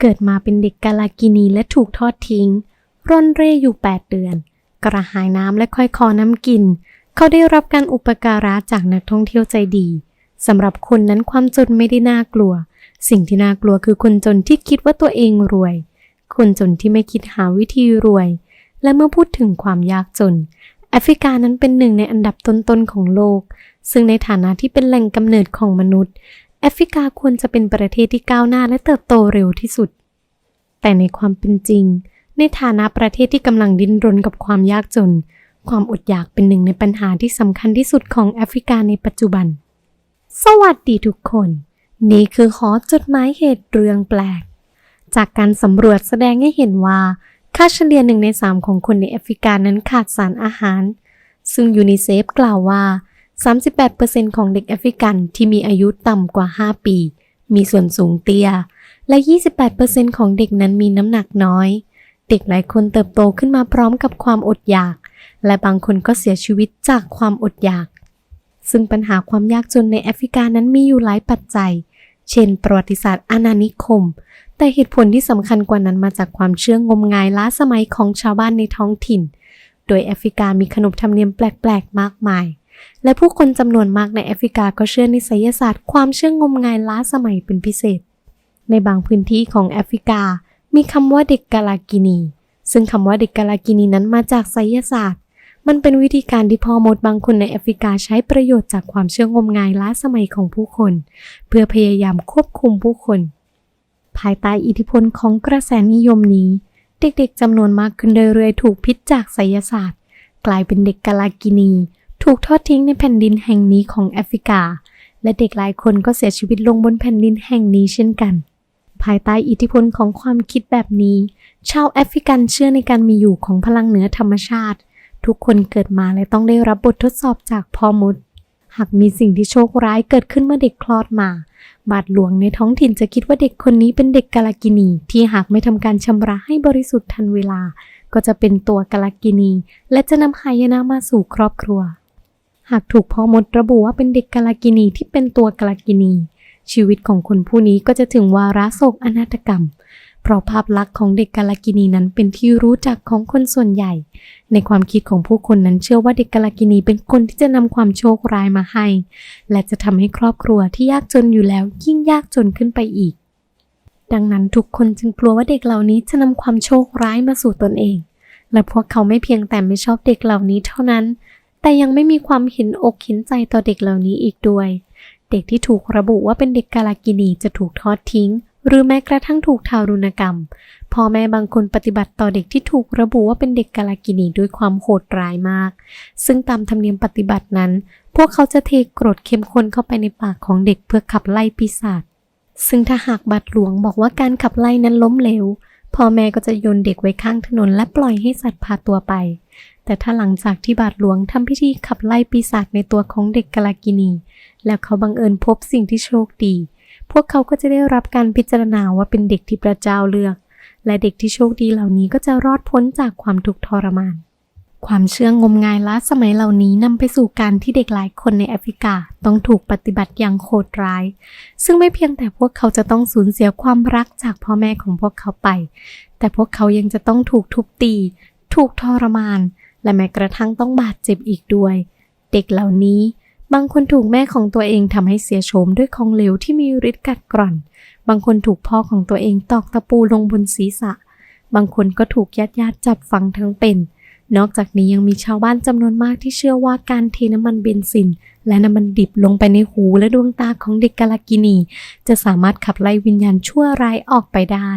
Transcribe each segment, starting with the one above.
เกิดมาเป็นเด็กกาลากินีและถูกทอดทิ้ง ร่อนเร่อยู่ 8 เดือน กระหายน้ำและค่อยคอน้ำกิน เขาได้รับการอุปการะจากนักท่องเที่ยวใจดีสำหรับคนนั้นความจนไม่ได้น่ากลัว สิ่งที่น่ากลัวคือคนจนที่คิดว่าตัวเองรวย คนจนที่ไม่คิดหาวิธีรวย และเมื่อพูดถึงความยากจน แอฟริกานั้นเป็นหนึ่งในอันดับต้นๆของโลก ซึ่งในฐานะที่เป็นแหล่งกำเนิดของมนุษย์ แอฟริกาควรจะเป็นประเทศที่ก้าวหน้าและเติบโตเร็วที่สุด แต่ในความเป็นจริง ในฐานะประเทศที่กำลังดิ้นรนกับความยากจน ความอดอยากเป็นหนึ่งในปัญหาที่สำคัญที่สุดของแอฟริกาในปัจจุบัน สวัสดีทุกคน นี่คือหอจดหมายเหตุเรื่องแปลก จากการสำรวจแสดงให้เห็นว่า ค่าเฉลี่ยหนึ่งในสามของคนในแอฟริกานั้นขาดสารอาหาร ซึ่งยูนิเซฟกล่าวว่า 38%ของเด็กแอฟริกันที่มีอายุต่ำกว่า 5 ปี มีส่วนสูงเตี้ย และ 28%ของเด็กนั้นมีน้ำหนักน้อย เด็กหลายคนเติบโตขึ้นมาพร้อมกับความอดอยาก และบางคนก็เสียชีวิตจากความอดอยาก ซึ่งปัญหาความยากจนในแอฟริกานั้นมีอยู่หลายปัจจัย เช่น ประวัติศาสตร์อาณานิคม แต่เหตุผลที่สำคัญกว่านั้นมาจากความเชื่องมงายล้าสมัยของชาวบ้านในท้องถิ่น โดยแอฟริกามีขนบธรรมเนียมแปลก ๆ มากมาย และผู้คนจำนวนมากในแอฟริกาก็เชื่อในไสยศาสตร์ความเชื่องมงายล้าสมัยเป็นพิเศษ ในบางพื้นที่ของแอฟริกา มีคำว่าเด็กกาลากินี ซึ่งคำว่าเด็กกาลากินีนั้นมาจากไสยศาสตร์ มันเป็นวิธีการที่พ่อมดบางคนในแอฟริกาใช้ประโยชน์จากความเชื่องมงายล้าสมัยของผู้คน เพื่อพยายามควบคุมผู้คน ภายใต้อิทธิพลของกระแสนิยมนี้ เด็กๆจำนวนมากขึ้นเรื่อยๆถูกพิษจากไสยศาสตร์ กลายเป็นเด็กกาลากินี ถูกทอดทิ้งในแผ่นดินแห่งนี้ของแอฟริกา และเด็กหลายคนก็เสียชีวิตลงบนแผ่นดินแห่งนี้เช่นกัน ภายใต้อิทธิพลของความคิดแบบนี้ ชาวแอฟริกันเชื่อในการมีอยู่ของพลังเหนือธรรมชาติ ทุกคนเกิดมาและต้องได้รับบททดสอบจากพ่อมด หากมีสิ่งที่โชคร้ายเกิดขึ้นเมื่อเด็กคลอดมา บาทหลวงในท้องถิ่นจะคิดว่าเด็กคนนี้เป็นเด็กกาลากินี ที่หากไม่ทำการชำระให้บริสุทธิ์ทันเวลา ก็จะเป็นตัวกาลากินี และจะนำหายนะมาสู่ครอบครัว หากถูกพ่อมดระบุว่าเป็นเด็กกาลากินีที่เป็นตัวกาลากินี ชีวิตของคนผู้นี้ก็จะถึงวาระโศกอนาถกรรม เพราะภาพลักษณ์ของเด็กกาลากินีนั้นเป็นที่รู้จักของคนส่วนใหญ่ ในความคิดของผู้คนนั้นเชื่อว่าเด็กกาลากินีเป็นคนที่จะนำความโชคร้ายมาให้ และจะทำให้ครอบครัวที่ยากจนอยู่แล้วยิ่งยากจนขึ้นไปอีก ดังนั้นทุกคนจึงกลัวว่าเด็กเหล่านี้จะนำความโชคร้ายมาสู่ตนเองและพวกเขาไม่เพียงแต่ไม่ชอบเด็กเหล่านี้เท่านั้น แต่ยังไม่มีความเห็นอกเห็นใจต่อเด็กเหล่านี้อีกด้วย เด็กที่ถูกระบุว่าเป็นเด็กกาลากินีจะถูกทอดทิ้ง หรือแม้กระทั่งถูกทารุณกรรม พ่อแม่บางคนปฏิบัติต่อเด็กที่ถูกระบุว่าเป็นเด็กกาลากินีด้วยความโหดร้ายมาก ซึ่งตามธรรมเนียมปฏิบัตินั้น พวกเขาจะเทกรดเข้มข้นเข้าไปในปากของเด็กเพื่อขับไล่ปีศาจ ซึ่งถ้าหากบาทหลวงบอกว่าการขับไล่นั้นล้มเหลว พ่อแม่ก็จะโยนเด็กไว้ข้างถนนและปล่อยให้สัตว์พาตัวไป แต่ถ้าหลังจากที่บาทหลวงทำพิธีขับไล่ปีศาจในตัวของเด็กกาลากินี แล้วเขาบังเอิญพบสิ่งที่โชคดี พวกเขาก็จะได้รับการพิจารณาว่าเป็นเด็กที่พระเจ้าเลือก และเด็กที่โชคดีเหล่านี้ก็จะรอดพ้นจากความทุกข์ทรมาน ความเชื่องมงายล้าสมัยเหล่านี้นำไปสู่การที่เด็กหลายคนในแอฟริกาต้องถูกปฏิบัติอย่างโหดร้าย ซึ่งไม่เพียงแต่พวกเขาจะต้องสูญเสียความรักจากพ่อแม่ของพวกเขาไป แต่พวกเขายังจะต้องถูกทุบตี ถูกทรมาน และแม้กระทั่งต้องบาดเจ็บอีกด้วย เด็กเหล่านี้บางคนถูกแม่ของตัวเองทำให้เสียโฉมด้วยของเหลวที่มีฤทธิ์กัดกร่อน บางคนถูกพ่อของตัวเองตอกตะปูลงบนศีรษะ บางคนก็ถูกญาติญาติๆจับฝังทั้งเป็น นอกจากนี้ยังมีชาวบ้านจำนวนมากที่เชื่อว่าการเทน้ำมันเบนซิน และน้ำมันดิบลงไปในหูและดวงตาของเด็กกาลากินี จะสามารถขับไล่วิญญาณชั่วร้ายออกไปได้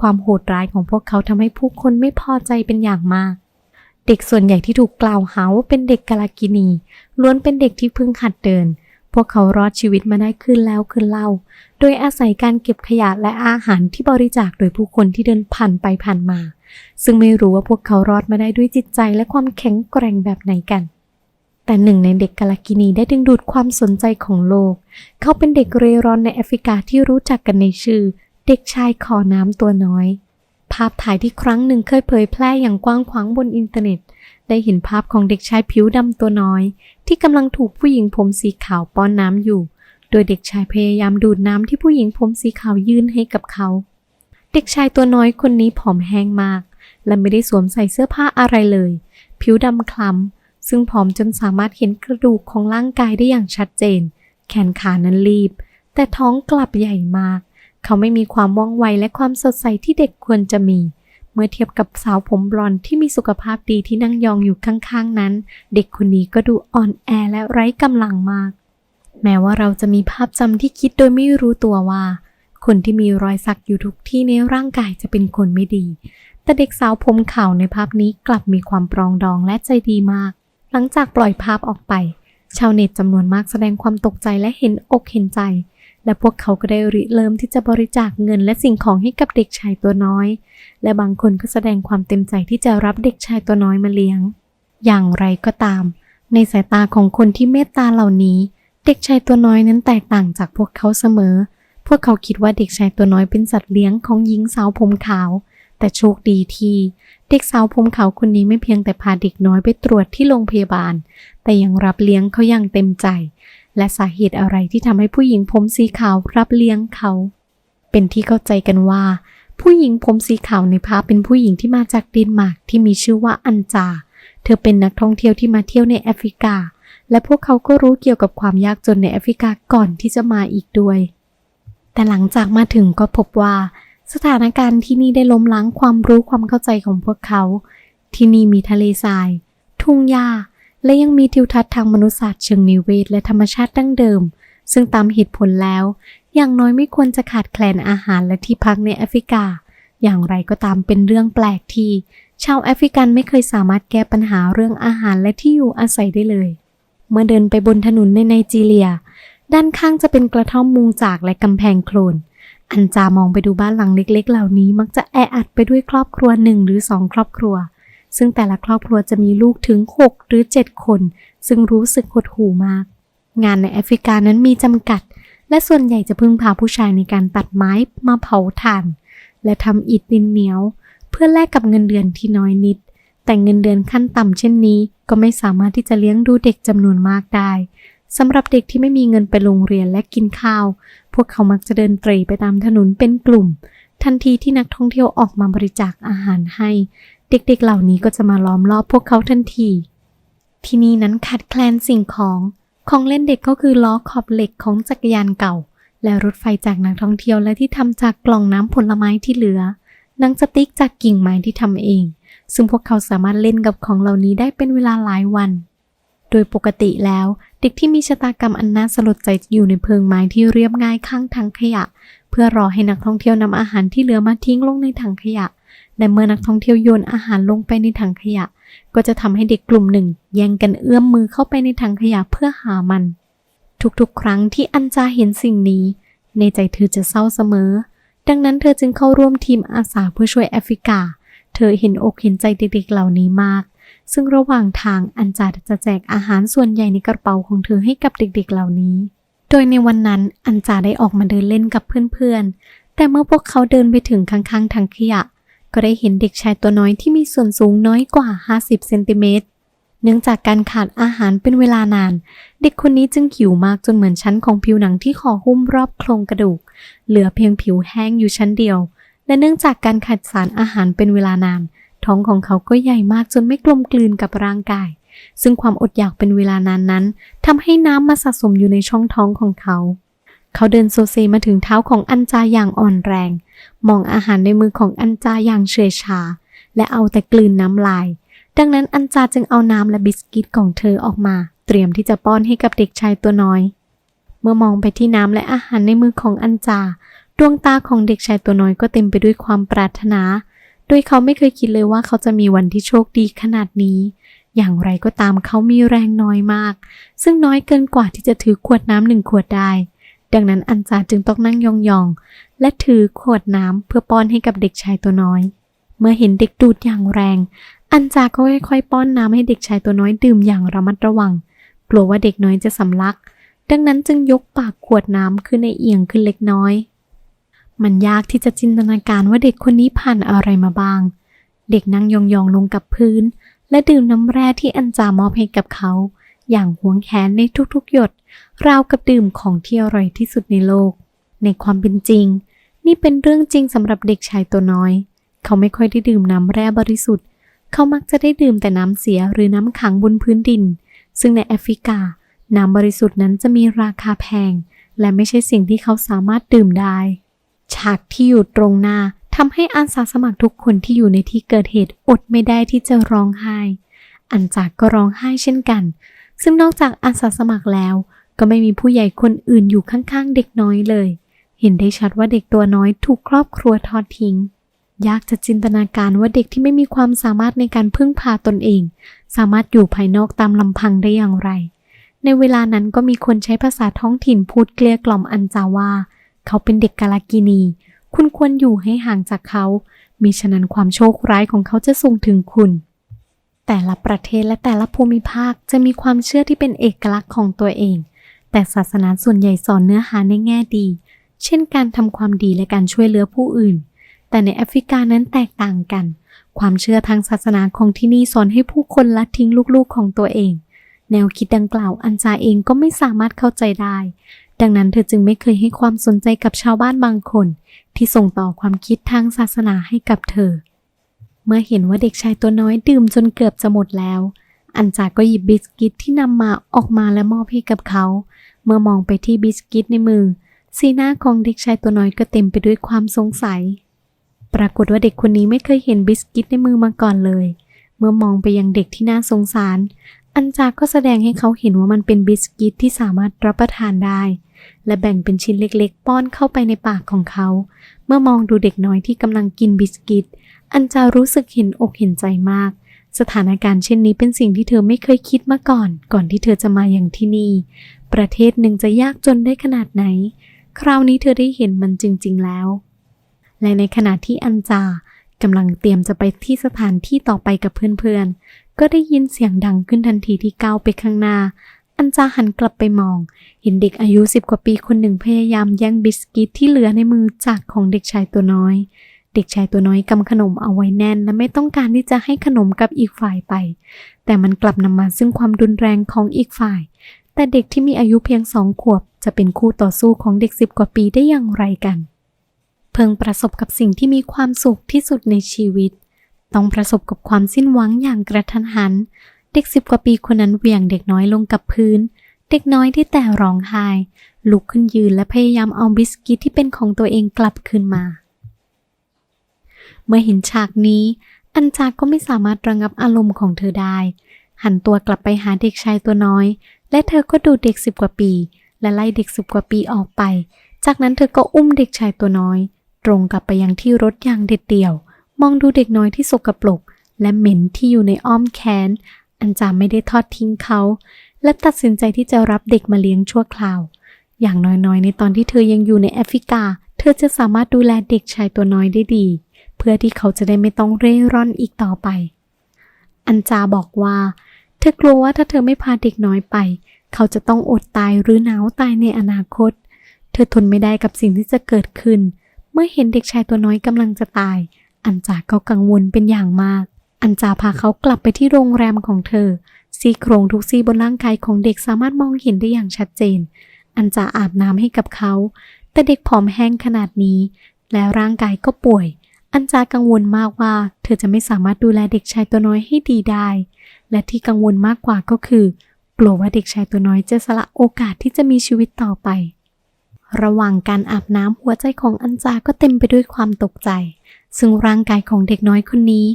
ความโหดร้ายของพวกเขาทำให้ผู้คนไม่พอใจเป็นอย่างมาก เด็กส่วนใหญ่ที่ถูกกล่าวหาว่าเป็นเด็กกาลากินี ล้วนเป็นเด็กที่เพิ่งหัดเดิน พวกเขารอดชีวิตมาได้ขึ้นแล้วขึ้นเล่า โดยอาศัยการเก็บขยะและอาหารที่บริจาคโดยผู้คนที่เดินผ่านไปผ่านมา ซึ่งไม่รู้ว่าพวกเขารอดมาได้ด้วยจิตใจและความแข็งแกร่งแบบไหนกัน แต่หนึ่งในเด็กกาลากินีได้ดึงดูดความสนใจของโลก เขาเป็นเด็กเร่ร่อนในแอฟริกาที่รู้จักกันในชื่อ เด็กชายขอน้ำตัวน้อย ภาพถ่ายที่ครั้งหนึ่งเคยเผยแพร่อย่างกว้างขวางบนอินเทอร์เน็ต ได้เห็นภาพของเด็กชายผิวดำตัวน้อย ที่กำลังถูกผู้หญิงผมสีขาวป้อนน้ำอยู่ โดยเด็กชายพยายามดูดน้ำที่ผู้หญิงผมสีขาวยื่นให้กับเขา เด็กชายตัวน้อยคนนี้ผอมแห้งมาก และไม่ได้สวมใส่เสื้อผ้าอะไรเลย ผิวดำคล้ำซึ่งผอมจนสามารถเห็นกระดูกของร่างกายได้อย่างชัดเจน แขนขานั้นรีบ แต่ท้องกลับใหญ่มาก เขาไม่มีความว่องไวและความสดใสที่เด็กควรจะมี เมื่อเทียบกับสาวผมบลอนที่มีสุขภาพดีที่นั่งยองอยู่ข้างๆนั้น เด็กคนนี้ก็ดูอ่อนแอและไร้กำลังมาก แม้ว่าเราจะมีภาพจำที่คิดโดยไม่รู้ตัวว่า คนที่มีรอยสักอยู่ทุกที่ในร่างกายจะเป็นคนไม่ดี แต่เด็กสาวผมขาวในภาพนี้กลับมีความปรองดองและใจดีมาก หลังจากปล่อยภาพออกไป ชาวเน็ตจำนวนมากแสดงความตกใจและเห็นอกเห็นใจ และพวกเขาก็ได้ริเริ่มที่จะบริจาคเงินและสิ่งของให้กับเด็กชายตัวน้อย และบางคนก็แสดงความเต็มใจที่จะรับเด็กชายตัวน้อยมาเลี้ยง อย่างไรก็ตาม ในสายตาของคนที่เมตตาเหล่านี้ เด็กชายตัวน้อยนั้นแตกต่างจากพวกเขาเสมอ พวกเขาคิดว่าเด็กชายตัวน้อยเป็นสัตว์เลี้ยงของหญิงสาวผมขาว แต่โชคดีที่เด็กสาวผมขาวคนนี้ไม่เพียงแต่พาเด็กน้อยไปตรวจที่โรงพยาบาล แต่ยังรับเลี้ยงเขาอย่างเต็มใจ และสาเหตุอะไรที่ทำให้ผู้หญิงผมสีขาวรับเลี้ยงเขา เป็นที่เข้าใจกันว่า ผู้หญิงผมสีขาวในภาพเป็นผู้หญิงที่มาจากเดนมาร์กที่มีชื่อว่าอันจา เธอเป็นนักท่องเที่ยวที่มาเที่ยวในแอฟริกา และพวกเขาก็รู้เกี่ยวกับความยากจนในแอฟริกาก่อนที่จะมาอีกด้วย แต่หลังจากมาถึงก็พบว่า สถานการณ์ที่นี่ได้ล้มล้างความรู้ความเข้าใจของพวกเขา ที่นี่มีทะเลทราย ทุ่งหญ้า และยังมีทิวทัศน์ทางมนุษยศาสตร์เชิงนิเวศและธรรมชาติดั้งเดิม ซึ่งตามเหตุผลแล้ว อย่างน้อยไม่ควรจะขาดแคลนอาหารและที่พักในแอฟริกา อย่างไรก็ตามเป็นเรื่องแปลกที่ ชาวแอฟริกันไม่เคยสามารถแก้ปัญหาเรื่องอาหารและที่อยู่อาศัยได้เลย เมื่อเดินไปบนถนนในไนจีเรีย ด้านข้างจะเป็นกระท่อมมุงจากและกำแพงโคลนอันจามองไปดูบ้านหลังเล็ก ๆ เหล่านี้มักจะแออัดไปด้วยครอบครัวหนึ่งหรือสองครอบครัว ซึ่งแต่ละครอบครัวจะมีลูกถึง 6 หรือ 7 คน ซึ่งรู้สึกหดหู่มาก งานในแอฟริกานั้นมีจำกัด และส่วนใหญ่จะพึ่งพาผู้ชายในการตัดไม้มาเผาถ่าน และทำอิฐดินเหนียว เพื่อแลกกับเงินเดือนที่น้อยนิด แต่เงินเดือนขั้นต่ำเช่นนี้ ก็ไม่สามารถที่จะเลี้ยงดูเด็กจำนวนมากได้สำหรับเด็กที่ไม่มีเงินไปโรงเรียนและกินข้าว พวกเขามักจะเดินเตร่ไปตามถนนเป็นกลุ่ม ทันทีที่นักท่องเที่ยวออกมาบริจาคอาหารให้ เด็กๆเหล่านี้ก็จะมาล้อมรอบพวกเขาทันที ที่นี่นั้นขาดแคลนสิ่งของ ของเล่นเด็กก็คือล้อขอบเหล็กของจักรยานเก่า และรถไฟจากนักท่องเที่ยวและที่ทำจากกล่องน้ำผลไม้ที่เหลือหนังสติ๊กจากกิ่งไม้ที่ทำเอง ซึ่งพวกเขาสามารถเล่นกับของเหล่านี้ได้เป็นเวลาหลายวัน โดยปกติแล้วเด็กที่มีชะตากรรมอันน่าสลดใจอยู่ในเพิงไม้ที่เรียบง่ายข้างทางขยะ เพื่อรอให้นักท่องเที่ยวนำอาหารที่เหลือมาทิ้งลงในถังขยะ และเมื่อนักท่องเที่ยวโยนอาหารลงไปในถังขยะ ก็จะทำให้เด็กกลุ่มหนึ่งแย่งกันเอื้อมมือเข้าไปในถังขยะเพื่อหามัน ทุกๆ ครั้งที่อันจาเห็นสิ่งนี้ ในใจเธอจะเศร้าเสมอ ดังนั้นเธอจึงเข้าร่วมทีมอาสาเพื่อช่วยแอฟริกา เธอเห็นอกเห็นใจเด็กๆเหล่านี้มาก ซึ่งระหว่างทางอันจาจะแจกอาหารส่วนใหญ่ในกระเป๋าของเธอให้กับเด็กๆเหล่านี้ โดยในวันนั้นอันจาได้ออกมาเดินเล่นกับเพื่อนๆ แต่เมื่อพวกเขาเดินไปถึงข้างๆถังขยะ ก็ได้เห็นเด็กชายตัวน้อยที่มีส่วนสูงน้อยกว่า 50 เซนติเมตร เนื่องจากการขาดอาหารเป็นเวลานาน เด็กคนนี้จึงหิวมากจนเหมือนชั้นของผิวหนังที่คอหุ้มรอบโครงกระดูก เหลือเพียงผิวแห้งอยู่ชั้นเดียว และเนื่องจากการขาดสารอาหารเป็นเวลานาน ท้องของเขาก็ใหญ่มากจนไม่กลมกลืนกับร่างกาย ซึ่งความอดอยากเป็นเวลานานนั้นทำให้น้ำมาสะสมอยู่ในช่องท้องของเขา เขาเดินโซเซมาถึงเท้าของอันจาอย่างอ่อนแรง มองอาหารในมือของอันจาอย่างเฉยชา และเอาแต่กลืนน้ำลาย ดังนั้นอันจาจึงเอาน้ำและบิสกิตของเธอออกมา เตรียมที่จะป้อนให้กับเด็กชายตัวน้อย เมื่อมองไปที่น้ำและอาหารในมือของอันจา ดวงตาของเด็กชายตัวน้อยก็เต็มไปด้วยความปรารถนา โดยเขาไม่เคยคิดเลยว่าเขาจะมีวันที่โชคดีขนาดนี้อย่างไรก็ตามเขามีแรงน้อยมาก ซึ่งน้อยเกินกว่าที่จะถือขวดน้ำหนึ่งขวดได้ ดังนั้นอันจาจึงต้องนั่งยองๆ และถือขวดน้ำเพื่อป้อนให้กับเด็กชายตัวน้อย เมื่อเห็นเด็กดูดอย่างแรง อันจาก็ค่อยๆป้อนน้ำให้เด็กชายตัวน้อยดื่มอย่างระมัดระวัง กลัวว่าเด็กน้อยจะสำลัก ดังนั้นจึงยกปากขวดน้ำขึ้นในเอียงขึ้นเล็กน้อย มันยากที่จะจินตนาการว่าเด็กคนนี้ผ่านอะไรมาบ้าง เด็กนั่งยองๆลงกับพื้น และดื่มน้ำแร่ที่อันจามอบให้กับเขา อย่างหวงแหนในทุกๆหยด ราวกับดื่มของที่อร่อยที่สุดในโลก ในความเป็นจริง นี่เป็นเรื่องจริงสำหรับเด็กชายตัวน้อย เขาไม่ค่อยได้ดื่มน้ำแร่บริสุทธิ์ เขามักจะได้ดื่มแต่น้ำเสียหรือน้ำขังบนพื้นดิน ซึ่งในแอฟริกา น้ำบริสุทธิ์นั้นจะมีราคาแพง และไม่ใช่สิ่งที่เขาสามารถดื่มได้ ฉากที่อยู่ตรงหน้าทำให้อาสาสมัครทุกคนที่อยู่ในที่เกิดเหตุอดไม่ได้ที่จะร้องไห้ อันจากก็ร้องไห้เช่นกัน ซึ่งนอกจากอาสาสมัครแล้ว ก็ไม่มีผู้ใหญ่คนอื่นอยู่ข้างๆ เด็กน้อยเลย เห็นได้ชัดว่าเด็กตัวน้อยถูกครอบครัวทอดทิ้ง ยากจะจินตนาการว่าเด็กที่ไม่มีความสามารถในการพึ่งพาตนเอง สามารถอยู่ภายนอกตามลำพังได้อย่างไร ในเวลานั้นก็มีคนใช้ภาษาท้องถิ่นพูดเกลี้ยกล่อมอันจาว่า เขาเป็นเด็กกาลากินี คุณควรอยู่ให้ห่างจากเขามิฉะนั้นความโชคร้ายของเขาจะส่งถึงคุณ แต่ละประเทศและแต่ละภูมิภาคจะมีความเชื่อที่เป็นเอกลักษณ์ของตัวเอง แต่ศาสนาส่วนใหญ่สอนเนื้อหาในแง่ดี เช่นการทำความดีและการช่วยเหลือผู้อื่น แต่ในแอฟริกานั้นแตกต่างกัน ความเชื่อทางศาสนาของที่นี่สอนให้ผู้คนละทิ้งลูกๆของตัวเอง แนวคิดดังกล่าวอันจาเองก็ไม่สามารถเข้าใจได้ ดังนั้นเธอจึงไม่เคยให้ความสนใจกับชาวบ้านบางคน ที่ส่งต่อความคิดทางศาสนาให้กับเธอ เมื่อเห็นว่าเด็กชายตัวน้อยดื่มจนเกือบจะหมดแล้วอันจาก็หยิบบิสกิตที่นำมาออกมาและมอบให้กับเขา เมื่อมองไปที่บิสกิตในมือ สีหน้าของเด็กชายตัวน้อยก็เต็มไปด้วยความสงสัย ปรากฏว่าเด็กคนนี้ไม่เคยเห็นบิสกิตในมือมาก่อนเลย เมื่อมองไปยังเด็กที่น่าสงสาร อันจาก็แสดงให้เขาเห็นว่ามันเป็นบิสกิตที่สามารถรับประทานได้ และแบ่งเป็นชิ้นเล็กๆ ป้อนเข้าไปในปากของเขา เมื่อมองดูเด็กน้อยที่กำลังกินบิสกิต อันจารู้สึกเห็นอกเห็นใจมากสถานการณ์เช่นนี้เป็นสิ่งที่เธอไม่เคยคิดมาก่อน ก่อนที่เธอจะมาอย่างที่นี่ ประเทศหนึ่งจะยากจนได้ขนาดไหน คราวนี้เธอได้เห็นมันจริง ๆ แล้ว และในขณะที่อันจากำลังเตรียมจะไปที่สถานที่ต่อไปกับเพื่อนๆ ก็ได้ยินเสียงดังขึ้นทันทีที่ก้าวไปข้างหน้า อันจาหันกลับไปมอง เห็นเด็กอายุสิบกว่าปีคนหนึ่งพยายามแย่งบิสกิตที่เหลือในมือจากของเด็กชายตัวน้อย เด็กชายตัวน้อยกำขนมเอาไว้แน่น และไม่ต้องการที่จะให้ขนมกับอีกฝ่ายไป แต่มันกลับนำมาซึ่งความรุนแรงของอีกฝ่าย แต่เด็กที่มีอายุเพียงสองขวบ จะเป็นคู่ต่อสู้ของเด็กสิบกว่าปีได้อย่างไรกัน เพิ่งประสบกับสิ่งที่มีความสุขที่สุดในชีวิต ต้องประสบกับความสิ้นหวังอย่างกระทันหัน เด็กสิบกว่าปีคนนั้นเหวี่ยงเด็กน้อยลงกับพื้น เด็กน้อยที่แต่ร้องไห้ ลุกขึ้นยืนและพยายามเอาบิสกิตที่เป็นของตัวเองกลับคืนมา เมื่อเห็นฉากนี้ อันจากก็ไม่สามารถระงับอารมณ์ของเธอได้หันตัวกลับไปหาเด็กชายตัวน้อย และเธอก็ดูเด็กสิบกว่าปี และไล่เด็กสิบกว่าปีออกไป จากนั้นเธอก็อุ้มเด็กชายตัวน้อย ตรงกลับไปยังที่รถอย่างเด็ดเดี่ยว มองดูเด็กน้อยที่สกปรกและเหม็นที่อยู่ในอ้อมแขน อันจาไม่ได้ทอดทิ้งเขา และตัดสินใจที่จะรับเด็กมาเลี้ยงชั่วคราว อย่างน้อยๆ ในตอนที่เธอยังอยู่ในแอฟริกา เธอจะสามารถดูแลเด็กชายตัวน้อยได้ดี เพื่อที่เขาจะได้ไม่ต้องเร่ร่อนอีกต่อไป อันจาบอกว่า เธอกลัวว่าถ้าเธอไม่พาเด็กน้อยไป เขาจะต้องอดตายหรือหนาวตายในอนาคต เธอทนไม่ได้กับสิ่งที่จะเกิดขึ้น เมื่อเห็นเด็กชายตัวน้อยกำลังจะตาย อันจาก็กังวลเป็นอย่างมาก อันจาพาเขากลับไปที่โรงแรมของเธอ ซี่โครงทุกซี่บนร่างกายของเด็กสามารถมองเห็นได้อย่างชัดเจน อันจาอาบน้ำให้กับเขา แต่เด็กผอมแห้งขนาดนี้ แล้วร่างกายก็ป่วย อันจากังวลมากว่า เธอจะไม่สามารถดูแลเด็กชายตัวน้อยให้ดีได้ และที่กังวลมากกว่าก็คือ ลัวว่าเด็กชายตัวน้อยจะสละโอกาสที่จะมีชีวิตต่อไป ระหว่างการอาบน้ำหัวใจของอันจาก็เต็มไปด้วยความตกใจ ซึ่งร่างกายของเด็กน้อยคนนี้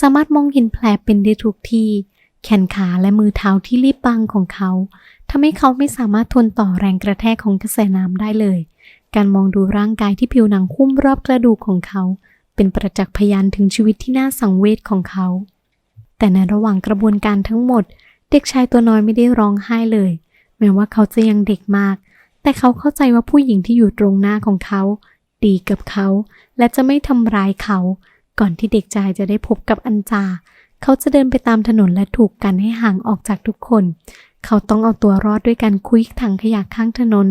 สามารถมองเห็นแผลเป็นได้ทุกที่ แขนขาและมือเท้าที่รีบบางของเขาทำให้เขาไม่สามารถทนต่อแรงกระแทกของกระแสน้ำได้เลย การมองดูร่างกายที่ผิวหนังหุ้มรอบกระดูกของเขา เป็นประจักษ์พยานถึงชีวิตที่น่าสังเวชของเขา แต่ในระหว่างกระบวนการทั้งหมด เด็กชายตัวน้อยไม่ได้ร้องไห้เลย แม้ว่าเขาจะยังเด็กมาก แต่เขาเข้าใจว่าผู้หญิงที่อยู่ตรงหน้าของเขา ดีกับเขา และจะไม่ทำร้ายเขา ก่อนที่เด็กชายจะได้พบกับอันจา เขาจะเดินไปตามถนนและถูกกันให้ห่างออกจากทุกคน เขาต้องเอาตัวรอดด้วยการคุยถังขยะข้างถนน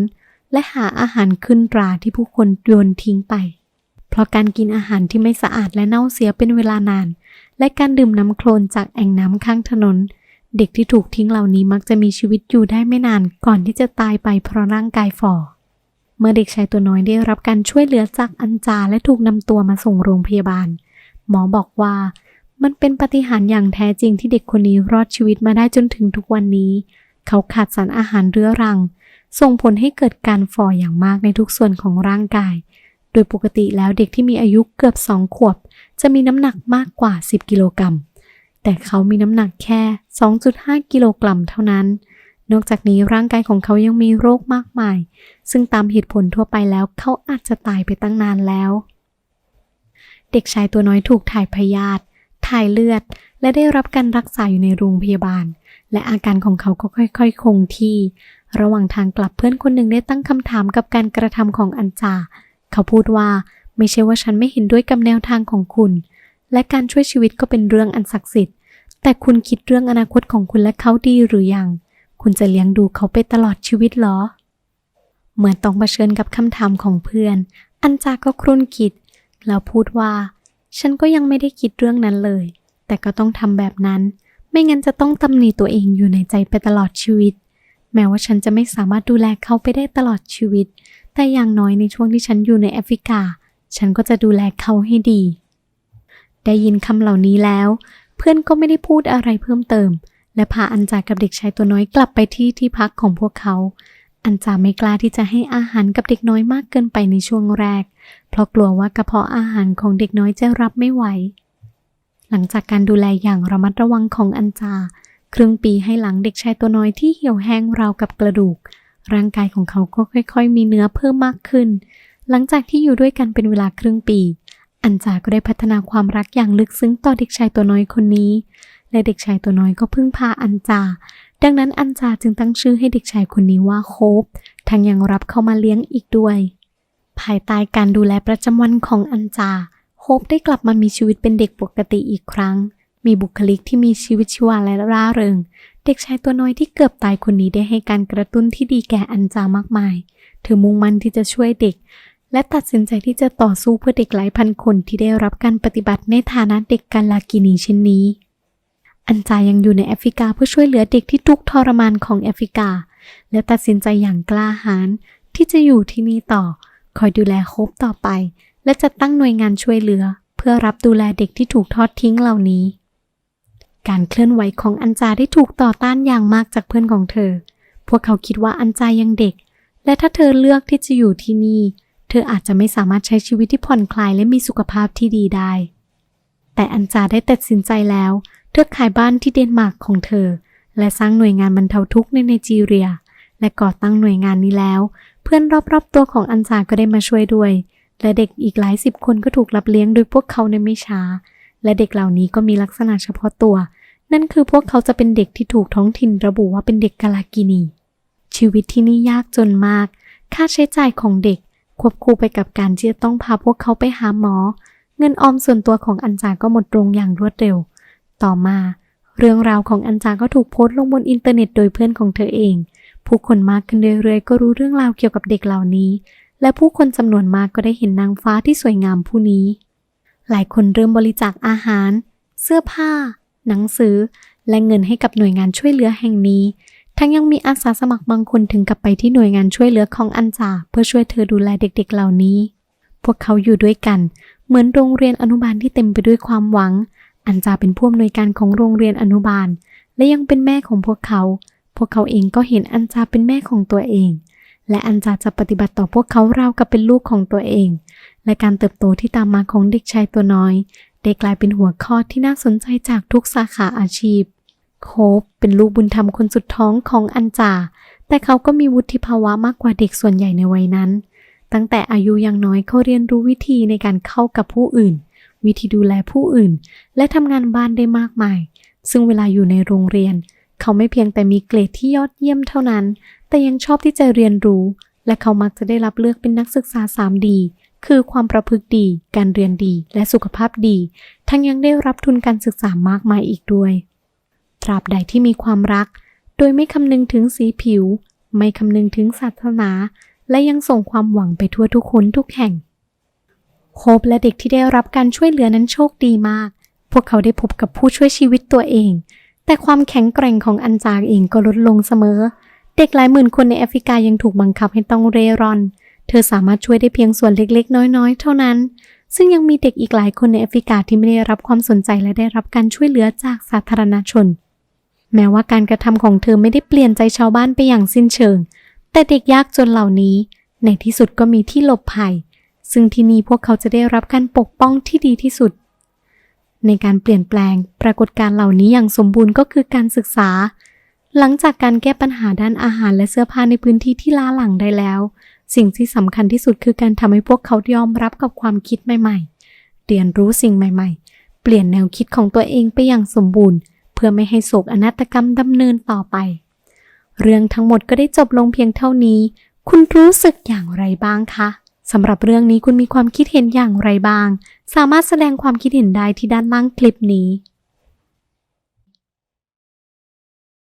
และหาอาหารขึ้นราที่ผู้คนโยนทิ้งไป เพราะการกินอาหารที่ไม่สะอาดและเน่าเสียเป็นเวลานาน และการดื่มน้ำโคลนจากแอ่งน้ำข้างถนน เด็กที่ถูกทิ้งเหล่านี้มักจะมีชีวิตอยู่ได้ไม่นานก่อนที่จะตายไปเพราะร่างกายฝ่อ เมื่อเด็กชายตัวน้อยได้รับการช่วยเหลือจากอันจาและถูกนำตัวมาส่งโรงพยาบาล หมอบอกว่ามันเป็นปฏิหารอย่างแท้จริงที่เด็กคนนี้รอดชีวิตมาได้จนถึงทุกวันนี้ เขาขาดสารอาหารเรื้อรัง ส่งผลให้เกิดการฝ่ออย่างมากในทุกส่วนของร่างกาย โดยปกติแล้วเด็กที่มีอายุเกือบสองขวบ จะมีน้ำหนักมากกว่า 10 กิโลกรัม แต่เขามีน้ำหนักแค่ 2.5 กิโลกรัมเท่านั้น นอกจากนี้ร่างกายของเขายังมีโรคมากมาย ซึ่งตามเหตุผลทั่วไปแล้วเขาอาจจะตายไปตั้งนานแล้ว เด็กชายตัวน้อยถูกถ่ายพยาธิถ่ายเลือด และได้รับการรักษาอยู่ในโรงพยาบาล และอาการของเขาก็ค่อยๆ คงที่ ระหว่างทางกลับเพื่อนคนหนึ่งได้ตั้งคำถามกับการกระทำของอันจา เขาพูดว่าไม่ใช่ว่าฉันไม่เห็นด้วยกับแนวทางของคุณ และการช่วยชีวิตก็เป็นเรื่องอันศักดิ์สิทธิ์ แต่คุณคิดเรื่องอนาคตของคุณและเขาดีหรือยัง คุณจะเลี้ยงดูเขาไปตลอดชีวิตเหรอ เหมือนต้องเผชิญกับคำถามของเพื่อน อันจาก็ครุ่นคิด แล้วพูดว่า ฉันก็ยังไม่ได้คิดเรื่องนั้นเลย แต่ก็ต้องทำแบบนั้น ไม่งั้นจะต้องตำหนิตัวเองอยู่ในใจไปตลอดชีวิต แม้ว่าฉันจะไม่สามารถดูแลเขาไปได้ตลอดชีวิต แต่อย่างน้อยในช่วงที่ฉันอยู่ในแอฟริกา ฉันก็จะดูแลเขาให้ดี ได้ยินคำเหล่านี้แล้ว เพื่อนก็ไม่ได้พูดอะไรเพิ่มเติม และพาอันจากับเด็กชายตัวน้อยกลับไปที่ที่พักของพวกเขา อันจาไม่กล้าที่จะให้อาหารกับเด็กน้อยมากเกินไปในช่วงแรก เพราะกลัวว่ากระเพาะอาหารของเด็กน้อยจะรับไม่ไหว หลังจากการดูแลอย่างระมัดระวังของอันจา ครึ่งปีให้หลังเด็กชายตัวน้อยที่เหี่ยวแห้งราวกับกระดูก ร่างกายของเขาก็ค่อย ๆ มีเนื้อเพิ่มมากขึ้น หลังจากที่อยู่ด้วยกันเป็นเวลาครึ่งปี อันจาก็ได้พัฒนาความรักอย่างลึกซึ้งต่อเด็กชายตัวน้อยคนนี้ และเด็กชายตัวน้อยก็พึ่งพาอันจา ดังนั้นอันจาจึงตั้งชื่อให้เด็กชายคนนี้ว่าโคบทั้งยังรับเข้ามาเลี้ยงอีกด้วย ภายใต้การดูแลประจำวันของอันจาโฮปได้กลับมามีชีวิตเป็นเด็กปกติอีกครั้ง มีบุคลิกที่มีชีวิตชีวาและร่าเริง เด็กชายตัวน้อยที่เกือบตายคนนี้ได้ให้การกระตุ้นที่ดีแก่อันจามากมาย เธอมุ่งมั่นที่จะช่วยเด็ก และตัดสินใจที่จะต่อสู้เพื่อเด็กหลายพันคนที่ได้รับการปฏิบัติในฐานะเด็กกาลากินีเช่นนี้ อันจายังอยู่ในแอฟริกาเพื่อช่วยเหลือเด็กที่ทุกทรมานของแอฟริกา และตัดสินใจอย่างกล้าหาญที่จะอยู่ที่นี่ต่อ คอยดูแลโคบต่อไป และจะตั้งหน่วยงานช่วยเหลือ เพื่อรับดูแลเด็กที่ถูกทอดทิ้งเหล่านี้ การเคลื่อนไหวของอันจาได้ถูกต่อต้านอย่างมากจากเพื่อนของเธอ พวกเขาคิดว่าอันจายังเด็ก และถ้าเธอเลือกที่จะอยู่ที่นี่ ธออาจจะไม่สามารถใช้ชีวิตที่ผ่อนคลายและมีสุขภาพที่ดีได้ แต่อันจาได้ตัดสินใจแล้ว เธอขายบ้านที่เดนมาร์กของเธอ และสร้างหน่วยงานบรรเทาทุกข์ในไนจีเรีย และก่อตั้งหน่วยงานนี้แล้ว เพื่อนรอบๆตัวของอันจาก็ได้มาช่วยด้วย และเด็กอีกหลายสิบคนก็ถูกรับเลี้ยงโดยพวกเขาในไม่ช้า และเด็กเหล่านี้ก็มีลักษณะเฉพาะตัว นั่นคือพวกเขาจะเป็นเด็กที่ถูกท้องถิ่นระบุว่าเป็นเด็กกาลากินี ชีวิตที่นี่ยากจนมาก ค่าใช้จ่ายของเด็ก ควบคู่ไปกับการที่จะต้องพาพวกเขาไปหาหมอ เงินออมส่วนตัวของอันจาก็หมดลงอย่างรวดเร็ว ต่อมา เรื่องราวของอันจาก็ถูกโพสต์ลงบนอินเทอร์เน็ตโดยเพื่อนของเธอเอง ผู้คนมากขึ้นเรื่อยๆ ก็รู้เรื่องราวเกี่ยวกับเด็กเหล่านี้ และผู้คนจำนวนมากก็ได้เห็นนางฟ้าที่สวยงามผู้นี้ หลายคนเริ่มบริจาคอาหาร เสื้อผ้า หนังสือ และเงินให้กับหน่วยงานช่วยเหลือแห่งนี้ ทั้งยังมีอาสาสมัครบางคนถึงกับไปที่หน่วยงานช่วยเหลือของอันจาเพื่อช่วยเธอดูแลเด็ก ๆ เหล่านี้ พวกเขาอยู่ด้วยกัน เหมือนโรงเรียนอนุบาลที่เต็มไปด้วยความหวัง อันจาเป็นผู้อำนวยการของโรงเรียนอนุบาล และยังเป็นแม่ของพวกเขา พวกเขาเองก็เห็นอันจาเป็นแม่ของตัวเอง และอันจาจะปฏิบัติต่อพวกเขาราวกับเป็นลูกของตัวเอง และการเติบโตที่ตามมาของเด็กชายตัวน้อย ได้กลายเป็นหัวข้อที่น่าสนใจจากทุกสาขาอาชีพ โคบเป็นลูกบุญธรรมคนสุดท้องของอันจา แต่เขาก็มีวุฒิภาวะมากกว่าเด็กส่วนใหญ่ในวัยนั้น ตั้งแต่อายุยังน้อยเขาเรียนรู้วิธีในการเข้ากับผู้อื่น วิธีดูแลผู้อื่น และทำงานบ้านได้มากมาย ซึ่งเวลาอยู่ในโรงเรียน เขาไม่เพียงแต่มีเกรดที่ยอดเยี่ยมเท่านั้น แต่ยังชอบที่จะเรียนรู้ และเขามักจะได้รับเลือกเป็นนักศึกษา 3D คือความประพฤติดี การเรียนดี และสุขภาพดี ทั้งยังได้รับทุนการศึกษามากมายอีกด้วย ตราบใดที่มีความรัก โดยไม่คำนึงถึงสีผิว ไม่คำนึงถึงศาสนา และยังส่งความหวังไปทั่วทุกคนทุกแห่งโฮปและเด็กที่ได้รับการช่วยเหลือนั้นโชคดีมาก พวกเขาได้พบกับผู้ช่วยชีวิตตัวเอง แต่ความแข็งแกร่งของอันจาเองก็ลดลงเสมอ เด็กหลายหมื่นคนในแอฟริกายังถูกบังคับให้ต้องเร่ร่อน เธอสามารถช่วยได้เพียงส่วนเล็กๆ น้อยๆ เท่านั้นซึ่งยังมีเด็กอีกหลายคนในแอฟริกาที่ไม่ได้รับความสนใจและได้รับการช่วยเหลือจากสาธารณชน แม้ว่าการกระทำของเธอไม่ได้เปลี่ยนใจชาวบ้านไปอย่างสิ้นเชิง แต่เด็กยากจนเหล่านี้ ในที่สุดก็มีที่หลบภัย ซึ่งที่นี่พวกเขาจะได้รับการปกป้องที่ดีที่สุด ในการเปลี่ยนแปลง ปรากฏการเหล่านี้อย่างสมบูรณ์ก็คือการศึกษา หลังจากการแก้ปัญหาด้านอาหารและเสื้อผ้าในพื้นที่ที่ล้าหลังได้แล้ว สิ่งที่สำคัญที่สุดคือการทำให้พวกเขายอมรับกับความคิดใหม่ ๆ เรียนรู้สิ่งใหม่ ๆ เปลี่ยนแนวคิดของตัวเองไปอย่างสมบูรณ์ เพื่อไม่ให้โศกอนาตกรรมดำเนินต่อไป เรื่องทั้งหมดก็ได้จบลงเพียงเท่านี้ คุณรู้สึกอย่างไรบ้างคะสำหรับเรื่องนี้คุณมีความคิดเห็นอย่างไรบ้าง สามารถแสดงความคิดเห็นได้ที่ด้านล่างคลิปนี้